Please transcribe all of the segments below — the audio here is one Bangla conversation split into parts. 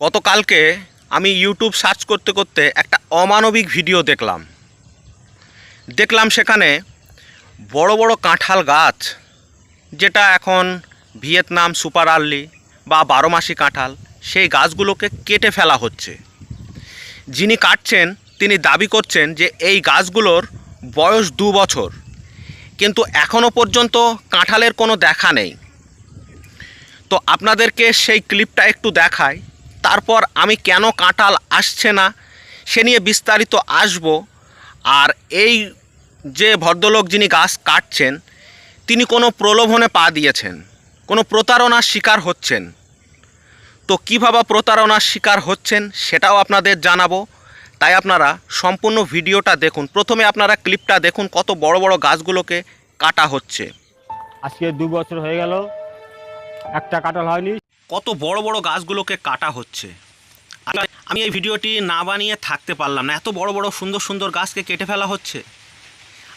গতকালকে আমি ইউটিউব সার্চ করতে করতে একটা অমানবিক ভিডিও দেখলাম। দেখলাম সেখানে বড় বড় কাঁঠাল গাছ, যেটা এখন ভিয়েতনাম সুপার আর্লি বা বারো মাসি কাঁঠাল, সেই গাছগুলোকে কেটে ফেলা হচ্ছে। যিনি কাটছেন, তিনি দাবি করছেন যে এই গাছগুলোর বয়স দু বছর, কিন্তু এখনও পর্যন্ত কাঁঠালের কোনো দেখা নেই। তো আপনাদেরকে সেই ক্লিপটা একটু দেখাই। তারপর আমি কেন কাঁঠাল আসছে না? সে নিয়ে বিস্তারিত আসব। আর এই যে ভদ্রলোক যিনি গাছ কাটছেন, তিনি কোনো প্রলোভনে পা দিয়েছেন, কোনো প্রতারণার শিকার হচ্ছেন। তো কীভাবে প্রতারণার শিকার হচ্ছেন সেটাও আপনাদের জানাব। তাই আপনারা সম্পূর্ণ ভিডিওটা দেখুন। প্রথমে আপনারা ক্লিপটা দেখুন কত বড় বড় গাছগুলোকে কাটা হচ্ছে। আজকে দু বছর হয়ে গেল, একটা কাঁঠাল হয়নি। কত বড় বড় গাছগুলোকে কাটা হচ্ছে। আমি- এই ভিডিওটি না বানিয়ে থাকতে পারলাম না এত বড় বড় সুন্দর সুন্দর গাছকে কেটে ফেলা হচ্ছে।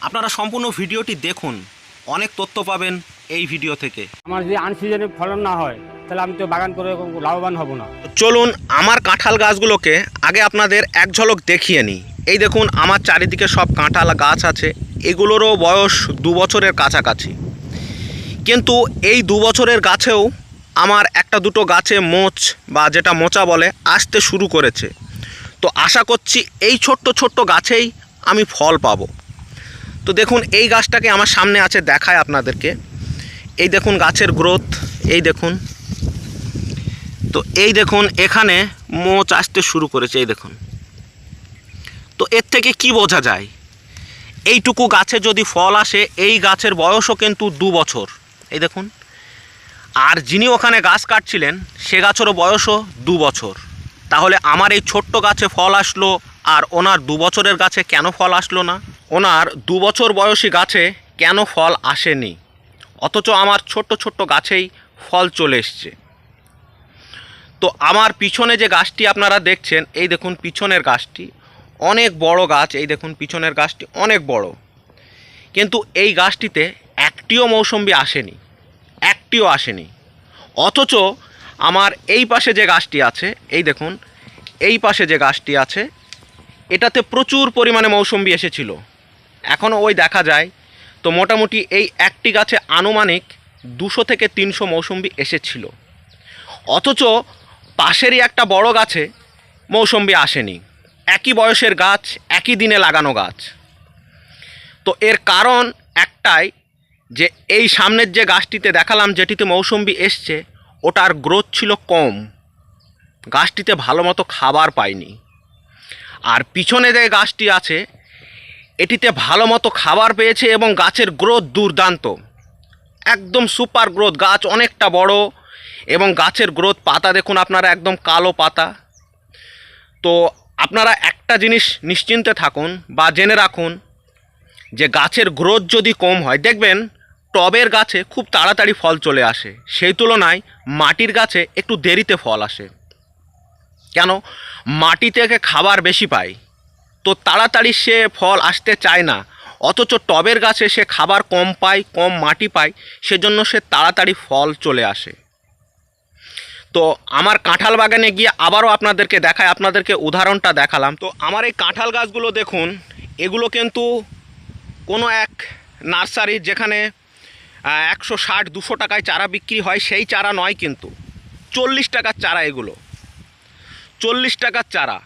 আপনারা সম্পূর্ণ ভিডিওটি দেখুন অনেক তথ্য পাবেন এই ভিডিও থেকে। আমার যদি আনসিজনে ফলন না হয় তাহলে আমি তো বাগান করে লাভবান হব না। চলুন আমার কাঁঠাল গাছগুলোকে আগে আপনাদের এক ঝলক দেখিয়ে নিই। এই দেখুন আমার চারিদিকে সব কাঁঠাল গাছ আছে এগুলোরও বয়স দু বছরের কাছাকাছি। কিন্তু এই দু বছরের গাছেও আমার একটা দুটো গাছে মোচ বা যেটা মোচা বলে, আসতে শুরু করেছে। তো আশা করছি এই ছোট্ট ছোট্ট গাছেই আমি ফল পাব। তো দেখুন, এই গাছটাকে আমার সামনে আছে দেখায় আপনাদেরকে। এই দেখুন গাছের গ্রোথ, এই দেখুন। তো এই দেখুন, এখানে মোচ আসতে শুরু করেছে, এই দেখুন। তো এর থেকে কি বোঝা যায়? এইটুকু গাছে যদি ফল আসে, এই গাছের বয়সও কিন্তু দু বছর। এই দেখুন। আর যিনি ওখানে গাছ কাটছিলেন, সে গাছেরও বয়সও দু বছর। তাহলে আমার এই ছোট্ট গাছে ফল আসলো, আর ওনার দু বছরের গাছে কেন ফল আসলো না? ওনার দু বছর বয়সী গাছে কেন ফল আসেনি? অথচ আমার ছোট্ট ছোট্ট গাছেই ফল চলে এসছে। তো আমার পিছনে যে গাছটি আপনারা দেখছেন, এই দেখুন পিছনের গাছটি। অনেক বড় গাছ, এই দেখুন পিছনের গাছটি অনেক বড়। কিন্তু এই গাছটিতে একটিও মৌসম্বি আসেনি। একটিও আসেনি। অথচ আমার এই পাশে যে গাছটি আছে, এই দেখুন, এই পাশে যে গাছটি আছে, এটাতে প্রচুর পরিমাণে মৌসম্বি এসেছিল। এখনও ওই দেখা যায়। তো মোটামুটি এই একটি গাছে আনুমানিক দুশো থেকে তিনশো মৌসম্বি এসেছিল। অথচ পাশেরই একটা বড় গাছে মৌসম্বি আসেনি। একই বয়সের গাছ, একই দিনে লাগানো গাছ। তো এর কারণ একটাই যে এই সামনের যে গাছটিতে দেখালাম যেটিতে মৌসম্বি এসছে, ওটার গ্রোথ ছিল কম। গাছটিতে ভালো মতো খাবার পায়নি আর পিছনে যে গাছটি আছে, এটিতে ভালো মতো খাবার পেয়েছে এবং গাছের গ্রোথ দুর্দান্ত। একদম সুপার গ্রোথ, গাছ অনেকটা বড় এবং গাছের গ্রোথ পাতা দেখুন আপনারা, একদম কালো পাতা। তো আপনারা একটা জিনিস নিশ্চিন্তে থাকুন বা জেনে রাখুন যে গাছের গ্রোথ যদি কম হয়, দেখবেন টবের গাছে খুব তাড়াতাড়ি ফল চলে আসে। সেই তুলনায় মাটির গাছে একটু দেরিতে ফল আসে। কেন? মাটি থেকে খাবার বেশি পায়। তো তাড়াতাড়ি সে ফল আসতে চায় না। অথচ টবের গাছে সে খাবার কম পায়, কম মাটি পায়, সেজন্য সে তাড়াতাড়ি ফল চলে আসে। তো আমার কাঁঠাল বাগানে গিয়ে আবারও আপনাদেরকে দেখায় আপনাদেরকে উদাহরণটা দেখালাম। তো আমার এই কাঁঠাল গাছগুলো দেখুন, এগুলো কিন্তু কোনো এক নার্সারি যেখানে একশো ষাট, দুশো টাকায় চারা বিক্রি হয়, সেই চারা নয় কিন্তু। চল্লিশ টাকার চারা এগুলো। চল্লিশ টাকার চারা।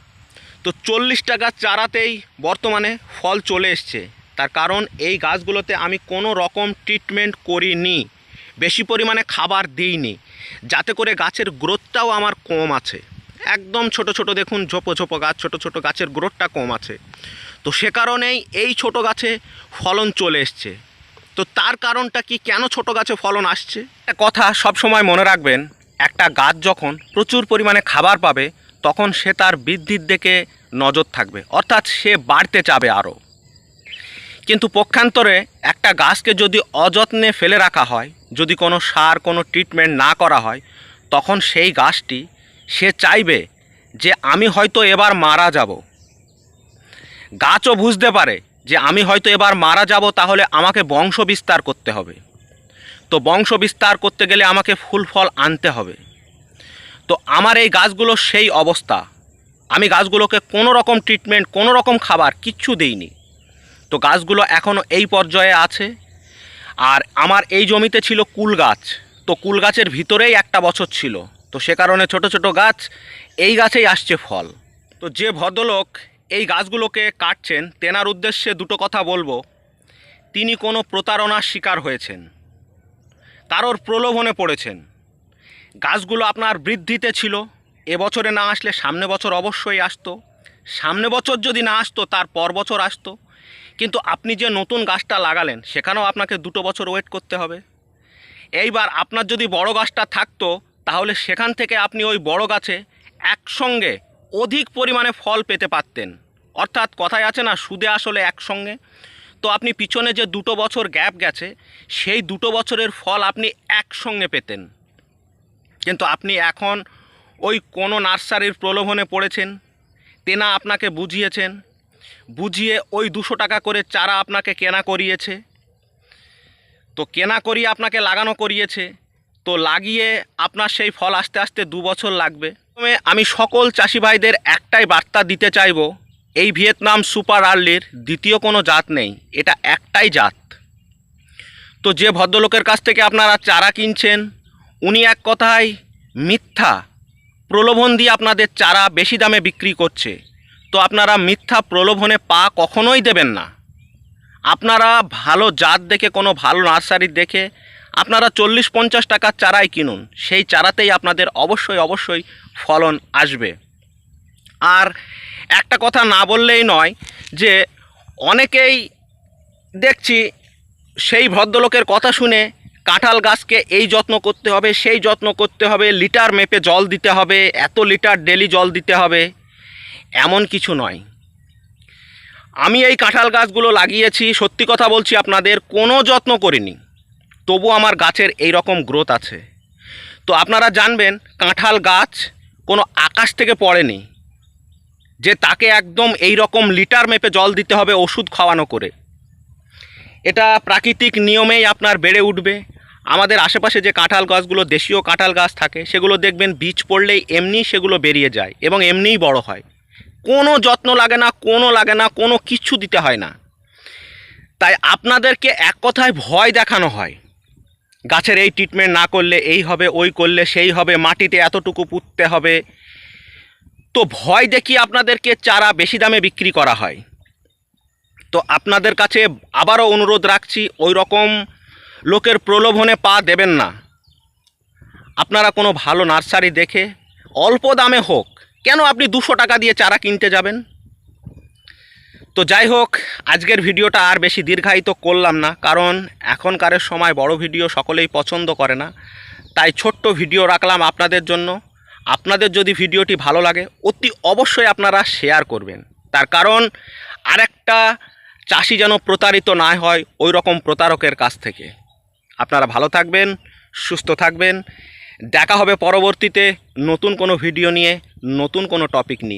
তো চল্লিশ টাকার চারাতেই বর্তমানে ফল চলে এসছে। তার কারণ এই গাছগুলোতে আমি কোনো রকম ট্রিটমেন্ট করিনি। বেশি পরিমাণে খাবার দিইনি। যাতে করে গাছের গ্রোথটাও আমার কম আছে। একদম ছোট ছোট দেখুন, ঝোপো ঝোপো গাছ, ছোট ছোট গাছের গ্রোথটা কম আছে। তো সে কারণেই এই ছোট গাছে ফলন চলে এসছে। তো তার কারণটা কি কেন ছোট গাছে ফলন আসছে? কথা সব সময় মনে রাখবেন, একটা গাছ যখন প্রচুর পরিমাণে খাবার পাবে, তখন সে তার বৃদ্ধির দিকে নজর থাকবে, অর্থাৎ সে বাড়তে চাবে আরও। কিন্তু পক্ষান্তরে একটা গাছকে যদি অযত্নে ফেলে রাখা হয়, যদি কোনো সার, কোনো ট্রিটমেন্ট না করা হয়, তখন সেই গাছটি সে চাইবে যে আমি হয়তো এবার মারা যাব। গাছও বুঝতে পারে যে আমি হয়তো এবার মারা যাব, তাহলে আমাকে বংশ বিস্তার করতে হবে। তো বংশ বিস্তার করতে গেলে আমাকে ফুল ফল আনতে হবে। তো আমার এই গাছগুলো সেই অবস্থা। আমি গাছগুলোকে কোনো রকম ট্রিটমেন্ট কোনো রকম খাবার কিচ্ছু দেইনি। তো গাছগুলো এখনও এই পর্যায়ে আছে। আর আমার এই জমিতে ছিল কুল গাছ। তো কুল গাছের ভিতরেই একটা বছর ছিল। তো সে কারণে ছোট ছোট গাছ, এই গাছেই আসছে ফল। তো যে ভদ্রলোক এই গাছগুলোকে কাটছেন তেনার উদ্দেশ্যে দুটো কথা বলব। তিনি কোনো প্রতারণার শিকার হয়েছেন। কারোর প্রলোভনে পড়েছেন। গাছগুলো আপনার বৃদ্ধিতে ছিল। এবছরে না আসলে সামনে বছর অবশ্যই আসতো। সামনে বছর যদি না আসতো, তার পর বছর আসতো। কিন্তু আপনি যে নতুন গাছটা লাগালেন, সেখানেও আপনাকে দুটো বছর ওয়েট করতে হবে। এইবার আপনার যদি বড় গাছটা থাকতো, তাহলে সেখান থেকে আপনি ওই বড় গাছে একসঙ্গে অধিক পরিমাণে ফল পেতে পারতেন। অর্থাৎ কথায় আছে না, সুদে আসলে একসঙ্গে। তো আপনি পিছনে যে দুটো বছর গ্যাপ গেছে, সেই দুটো বছরের ফল আপনি একসঙ্গে পেতেন। কিন্তু আপনি এখন ওই কোনো নার্সারির প্রলোভনে পড়েছেন, তেনা আপনাকে বুঝিয়েছেন, বুঝিয়ে ওই দুশো টাকা করে চারা আপনাকে কেনা করিয়েছে। তো কেনা করিয়ে আপনাকে লাগানো করিয়েছে, তো লাগিয়ে আপনার সেই ফল আস্তে আস্তে দু বছর লাগবে। প্রথমে আমি সকল চাষি ভাইদের একটাই বার্তা দিতে চাইব, এই ভিয়েতনাম সুপার আর্লির দ্বিতীয় কোনো জাত নেই, এটা একটাই জাত। তো যে ভদ্রলোকের কাছ থেকে আপনারা চারা কিনছেন, উনি এক কথায় মিথ্যা প্রলোভন দিয়ে আপনাদের চারা বেশি দামে বিক্রি করছে। তো আপনারা মিথ্যা প্রলোভনে পা কখনোই দেবেন না। আপনারা ভালো জাত দেখে, কোনো ভালো নার্সারি দেখে আপনারা চল্লিশ পঞ্চাশ টাকার চারাই কিনুন, সেই চারাতেই আপনাদের অবশ্যই অবশ্যই ফলন আসবে। আর একটা কথা না বললেই নয় যে, অনেকেই দেখছি সেই ভদ্রলোকের কথা শুনে কাঁঠাল গাছকে এই যত্ন করতে হবে, সেই যত্ন করতে হবে, লিটার মেপে জল দিতে হবে, এত লিটার ডেলি জল দিতে হবে, এমন কিছু নয়। আমি এই কাঁঠাল গাছগুলো লাগিয়েছি, সত্যি কথা বলছি, আপনাদের কোনো যত্ন করিনি। তবু আমার গাছের এই রকম গ্রোথ আছে। তো আপনারা জানবেন, কাঁঠাল গাছ কোনো আকাশ থেকে পড়েনি, যে তাকে একদম এই রকম লিটার মেপে জল দিতে হবে ওষুধ খাওয়ানো করে। এটা প্রাকৃতিক নিয়মেই আপনার বেড়ে উঠবে। আমাদের আশেপাশে যে কাঁঠাল গাছগুলো, দেশীয় কাঁঠাল গাছ থাকে, সেগুলো দেখবেন বীজ পড়লেই এমনি সেগুলো বেরিয়ে যায় এবং এমনিই বড় হয়। কোনো যত্ন লাগে না, কোনো লাগে না, কোনো কিচ্ছু দিতে হয় না। তাই আপনাদেরকে এক কথায় ভয় দেখানো হয়। গাছের এই ট্রিটমেন্ট না করলে এই হবে, ওই করলে সেই হবে, মাটিতে এতটুকু পুঁততে হবে। তো ভয় দেখিয়ে আপনাদেরকে চারা বেশি দামে বিক্রি করা হয়। তো আপনাদের কাছে আবারও অনুরোধ রাখছি, ওই রকম লোকের প্রলোভনে পা দেবেন না। আপনারা কোনো ভালো নার্সারি দেখে, অল্প দামে হোক, কেন আপনি দুশো টাকা দিয়ে চারা কিনতে যাবেন? তো যাই হোক, আজকের ভিডিওটা আর বেশি দীর্ঘায়িত করলাম না, কারণ এখনকারের সময় বড় ভিডিও সকলেই পছন্দ করে না। তাই ছোট্ট ভিডিও রাখলাম আপনাদের জন্য। আপনাদের যদি ভিডিওটি ভালো লাগে, অতি অবশ্যই আপনারা শেয়ার করবেন। তার কারণ, আরেকটা চাষি যেন প্রতারিত না হয় ওই রকম প্রতারকের কাছ থেকে। আপনারা ভালো থাকবেন, সুস্থ থাকবেন। দেখা হবে পরবর্তীতে নতুন কোনো ভিডিও নিয়ে, নতুন কোনো টপিক নিয়ে।